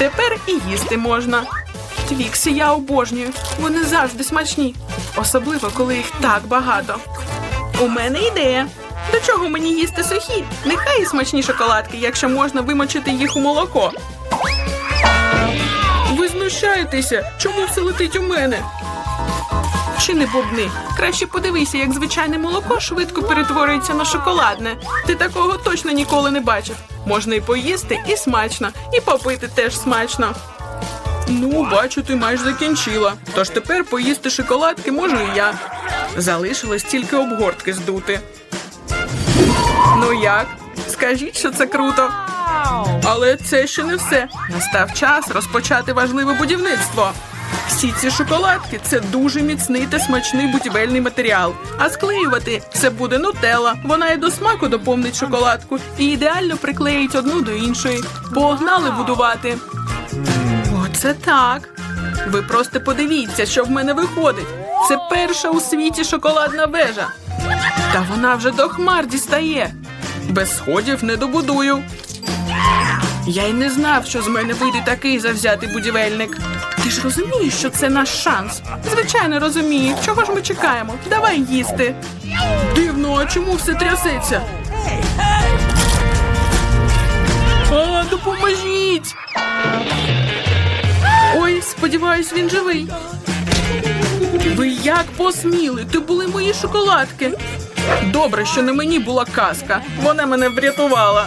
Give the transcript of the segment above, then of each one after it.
Тепер і їсти можна. Твікси я обожнюю. Вони завжди смачні. Особливо, коли їх так багато. У мене ідея. До чого мені їсти сухі? Нехай і смачні шоколадки, якщо можна вимочити їх у молоко. Ви знущаєтеся? Чому все летить у мене? Чи не бубни? Краще подивися, як звичайне молоко швидко перетворюється на шоколадне. Ти такого точно ніколи не бачив. Можна і поїсти, і смачно, і попити теж смачно. Ну, бачу, ти майже закінчила. Тож тепер поїсти шоколадки можу і я. Залишилось тільки обгортки здути. Ну як? Скажіть, що це круто. Але це ще не все. Настав час розпочати важливе будівництво. Всі ці шоколадки це дуже міцний та смачний будівельний матеріал. А склеювати це буде нутелла. Вона і до смаку доповнить шоколадку і ідеально приклеїть одну до іншої. Погнали будувати. Оце так. Ви просто подивіться, що в мене виходить. Це перша у світі шоколадна вежа. Та вона вже до хмар дістає. Без сходів не добудую. Я й не знав, що з мене вийде такий завзятий будівельник. Ти ж розумієш, що це наш шанс. Звичайно, розумію. Чого ж ми чекаємо? Давай їсти. Дивно, а чому все трясеться? А, допоможіть! Ой, сподіваюсь, він живий. Ви як посміли? Ти були мої шоколадки. Добре, що не мені була казка. Вона мене врятувала.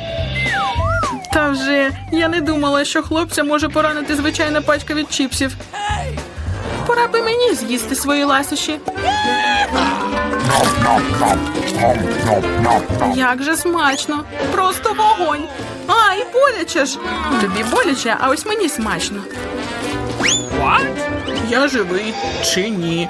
Та вже я не думала, що хлопця може поранити звичайна пачка від чіпсів. Пора би мені з'їсти свої ласощі. Як же смачно! Просто вогонь! Ай, боляче ж! Тобі боляче, а ось мені смачно. Я живий чи ні?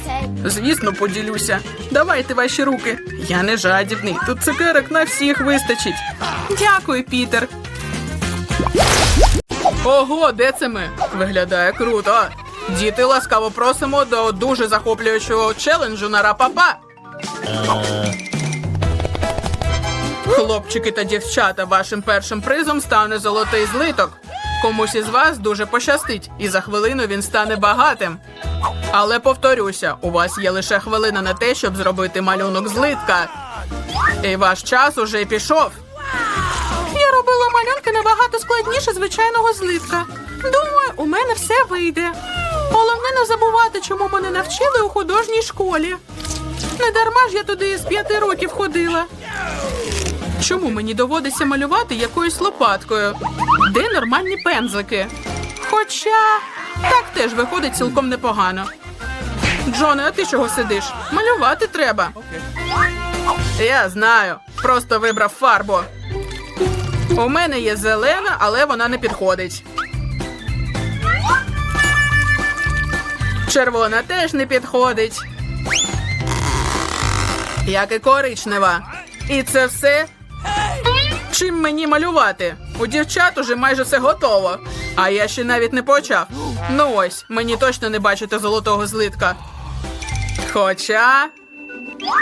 Звісно, поділюся. Давайте ваші руки. Я не жадібний. Тут цукерок на всіх вистачить. Дякую, Пітер. Ого, де це ми? Виглядає круто. Діти, ласкаво просимо до дуже захоплюючого челенджу на рапапа. Хлопчики та дівчата, вашим першим призом стане золотий злиток. Комусь із вас дуже пощастить, і за хвилину він стане багатим. Але повторюся, у вас є лише хвилина на те, щоб зробити малюнок злитка. І ваш час уже пішов. Я робила малюнки набагато складніше звичайного злитка. Думаю, у мене все вийде. Головне не забувати, чому мене навчили у художній школі. Не дарма ж я туди з п'яти років ходила. Чому мені доводиться малювати якоюсь лопаткою? Де нормальні пензлики? Хоча так теж виходить цілком непогано. Джоне, а ти чого сидиш? Малювати треба. Я знаю. Просто вибрав фарбу. У мене є зелена, але вона не підходить. Червона теж не підходить. Як і коричнева. І це все. Чим мені малювати? У дівчат уже майже все готово. А я ще навіть не почав. Ну ось, мені точно не бачити золотого злитка. Хоча.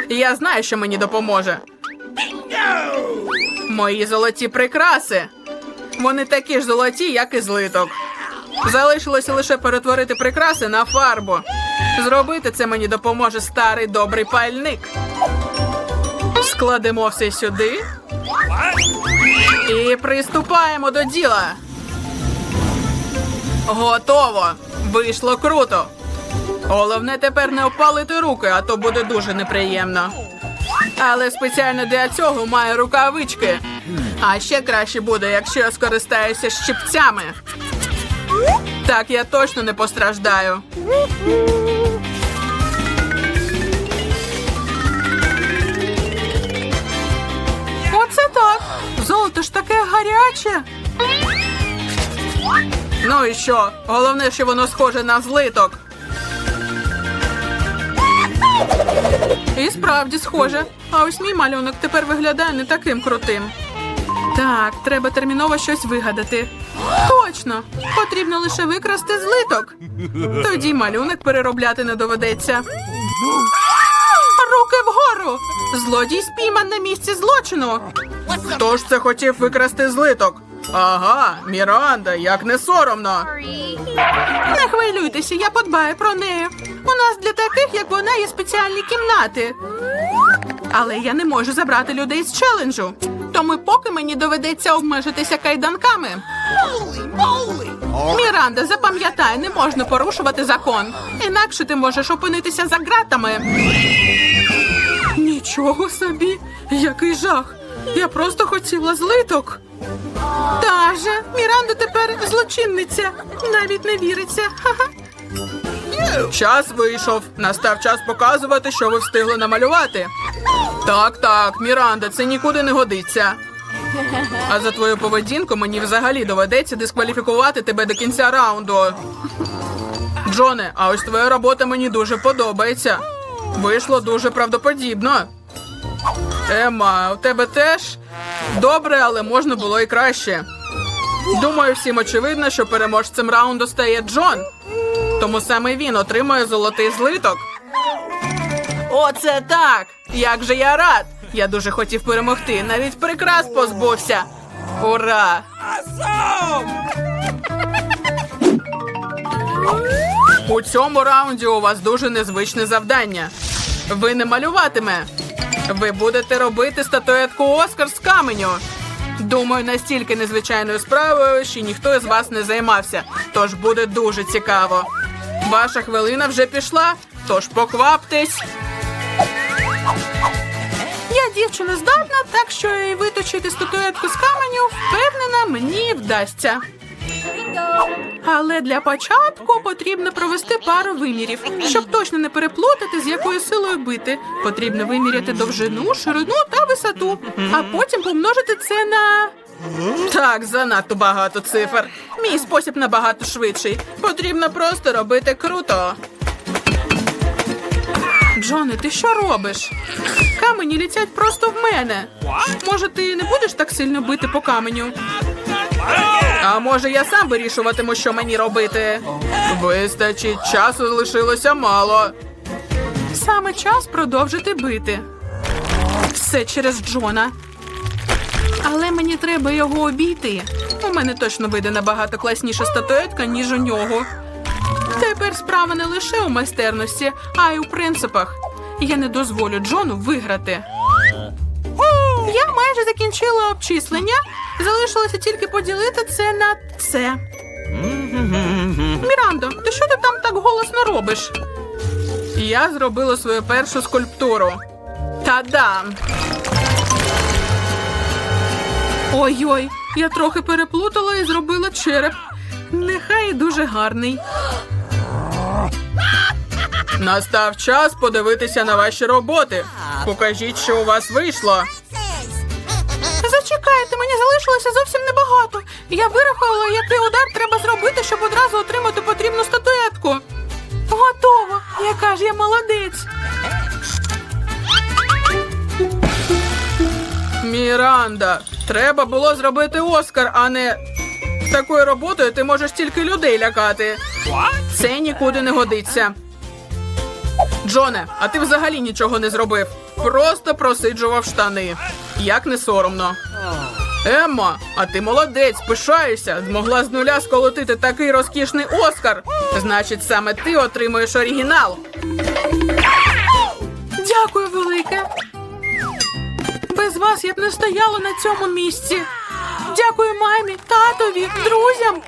Я знаю, що мені допоможе. Мої золоті прикраси. Вони такі ж золоті, як і злиток. Залишилося лише перетворити прикраси на фарбу. Зробити це мені допоможе старий добрий пальник. Складемо все сюди. І приступаємо до діла. Готово. Вийшло круто. Головне тепер не опалити руки, а то буде дуже неприємно. Але спеціально для цього маю рукавички. А ще краще буде, якщо я скористаюся щипцями. Так я точно не постраждаю. Оце так. Золото ж таке гаряче. Ну і що? Головне, що воно схоже на злиток. І справді схоже. А ось мій малюнок тепер виглядає не таким крутим. Так, треба терміново щось вигадати. Точно! Потрібно лише викрасти злиток. Тоді малюнок переробляти не доведеться. Руки вгору! Злодій спійман на місці злочину. Хто ж це хотів викрасти злиток? Ага, Міранда, як не соромно. Не хвилюйтеся, я подбаю про неї. У нас для таких, як вона, є спеціальні кімнати. Але я не можу забрати людей з челенджу. Тому поки мені доведеться обмежитися кайданками. Міранда, запам'ятай, не можна порушувати закон. Інакше ти можеш опинитися за ґратами. Нічого собі, який жах. Я просто хотіла злиток. Та же, Міранда тепер злочинниця. Навіть не віриться. Ха-ха. Час вийшов. Настав час показувати, що ви встигли намалювати. Так, так, Міранда, це нікуди не годиться. А за твою поведінку мені взагалі доведеться дискваліфікувати тебе до кінця раунду. Джоне, а ось твоя робота мені дуже подобається. Вийшло дуже правдоподібно. Ема, у тебе теж добре, але можна було і краще. Думаю, всім очевидно, що переможцем раунду стає Джон. Тому саме він отримує золотий злиток. Оце так! Як же я рад! Я дуже хотів перемогти, навіть прикрас позбувся. Ура! У цьому раунді у вас дуже незвичне завдання. Ви не малюватиме, Ви будете робити статуетку Оскар з каменю. Думаю, настільки незвичайною справою, що ніхто з вас не займався. Тож буде дуже цікаво. Ваша хвилина вже пішла, тож покваптесь. Я дівчина здатна, так що і виточити статуетку з каменю, впевнена, мені вдасться. Але для початку потрібно провести пару вимірів, щоб точно не переплутати, з якою силою бити. Потрібно виміряти довжину, ширину та висоту, а потім помножити це на. Так, занадто багато цифр. Мій спосіб набагато швидший. Потрібно просто робити круто. Джоне, ти що робиш? Камені літять просто в мене. Може, ти не будеш так сильно бити по каменю? А може я сам вирішуватиму, що мені робити? Вистачить, часу залишилося мало. Саме час продовжити бити. Все через Джона. Але мені треба його обійти. У мене точно вийде набагато класніша статуетка, ніж у нього. Тепер справа не лише у майстерності, а й у принципах. Я не дозволю Джону виграти. Я майже закінчила обчислення. Залишилося тільки поділити це на це. Мірандо, ти що ти там так голосно робиш? Я зробила свою першу скульптуру. Та-дам! Ой-ой, я трохи переплутала і зробила череп. Нехай дуже гарний. Настав час подивитися на ваші роботи. Покажіть, що у вас вийшло. Зачекайте, мені залишилося зовсім небагато. Я вирахувала, який удар треба зробити, щоб одразу отримати потрібну статуетку. Готово! Яка ж я молодець. Міранда, треба було зробити Оскар, а не такою роботою ти можеш тільки людей лякати. Це нікуди не годиться. Джоне, а ти взагалі нічого не зробив. Просто просиджував штани. Як не соромно. Емма, а ти молодець, пишаюся. Змогла з нуля сколотити такий розкішний Оскар. Значить, саме ти отримуєш оригінал. Дякую, велике. Без вас я б не стояла на цьому місці. Дякую мамі, татові, друзям.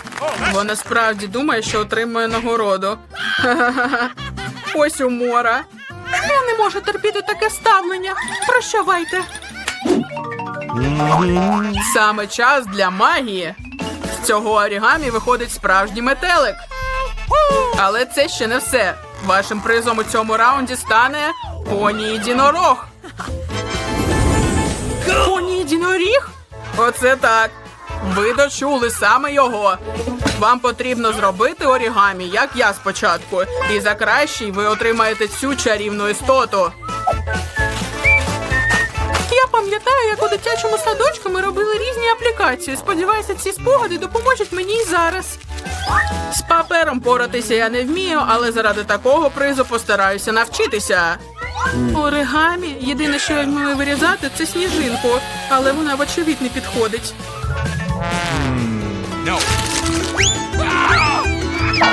Вона справді думає, що отримує нагороду. Ось умора. Я не можу терпіти таке ставлення. Прощавайте. Саме час для магії. З цього орігамі виходить справжній метелик. Але це ще не все. Вашим призом у цьому раунді стане поні єдинорог. Поні єдиноріг? Оце так. Ви дочули саме його. Вам потрібно зробити орігамі, як я спочатку. І за кращий ви отримаєте цю чарівну істоту. Пам'ятаю, як у дитячому садочку ми робили різні аплікації. Сподіваюся, ці спогади допоможуть мені і зараз. З папером поратися я не вмію, але заради такого призу постараюся навчитися. Оригамі. Єдине, що я вмію вирізати, це сніжинку, але вона вочевидь не підходить.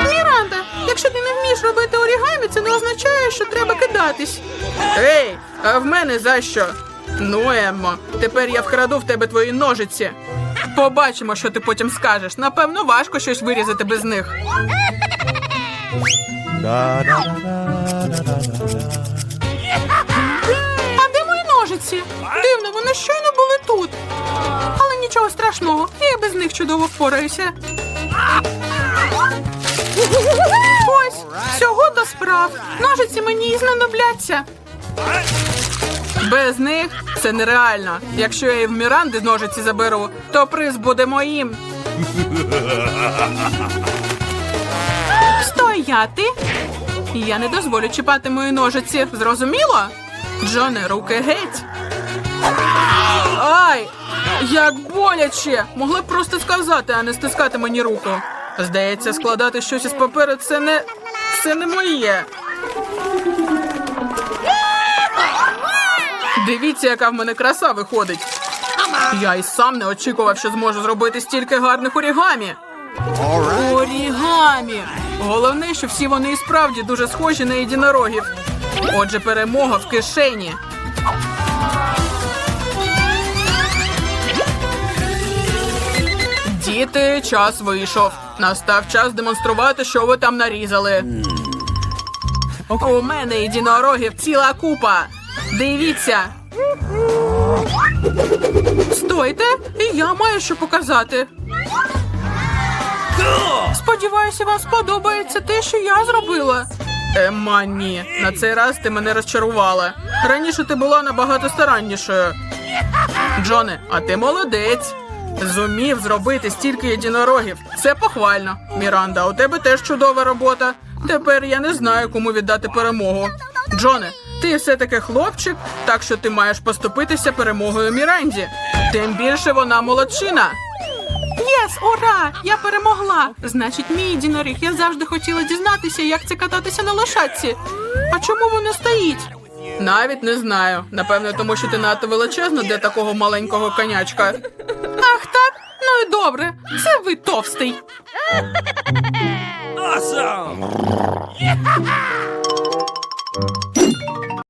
Міранда, якщо ти не вмієш робити орігамі, це не означає, що треба кидатись. Ей, а в мене за що? Ну, Еммо, тепер я вкраду в тебе твої ножиці. Побачимо, що ти потім скажеш. Напевно, важко щось вирізати без них. А де мої ножиці? Дивно, вони щойно були тут. Але нічого страшного, я без них чудово впораюся. Ось, всього до справ. Ножиці мені і знадобляться. Без них це нереально. Якщо я і в Міранди ножиці заберу, то приз буде моїм. Стояти. Я не дозволю чіпати мої ножиці. Зрозуміло? Джоне, руки геть. Ай! Як боляче! Могли б просто сказати, а не стискати мені руку. Здається, складати щось із паперу це не. це не моє. Дивіться, яка в мене краса виходить. Я й сам не очікував, що зможу зробити стільки гарних орігамі. Орігамі! Головне, що всі вони і справді дуже схожі на єдинорогів. Отже, перемога в кишені. Діти, час вийшов. Настав час демонструвати, що ви там нарізали. У мене єдинорогів ціла купа. Дивіться. Стойте, і я маю що показати. Сподіваюся, вам сподобається те, що я зробила. Ема, ні. На цей раз ти мене розчарувала. Раніше ти була набагато стараннішою. Джоне, а ти молодець. Зумів зробити стільки єдинорогів. Це похвально. Міранда, у тебе теж чудова робота. Тепер я не знаю, кому віддати перемогу. Джоне, ти все-таки хлопчик, так що ти маєш поступитися перемогою Міранді. Тим більше вона молодчина. Єс, ура! Я перемогла! Значить, мій єдиноріг. Я завжди хотіла дізнатися, як це кататися на лошадці. А чому воно стоїть? Навіть не знаю. Напевно, тому що ти надто величезна для такого маленького конячка. Ах так? Ну і добре. Це ви товстий. Awesome!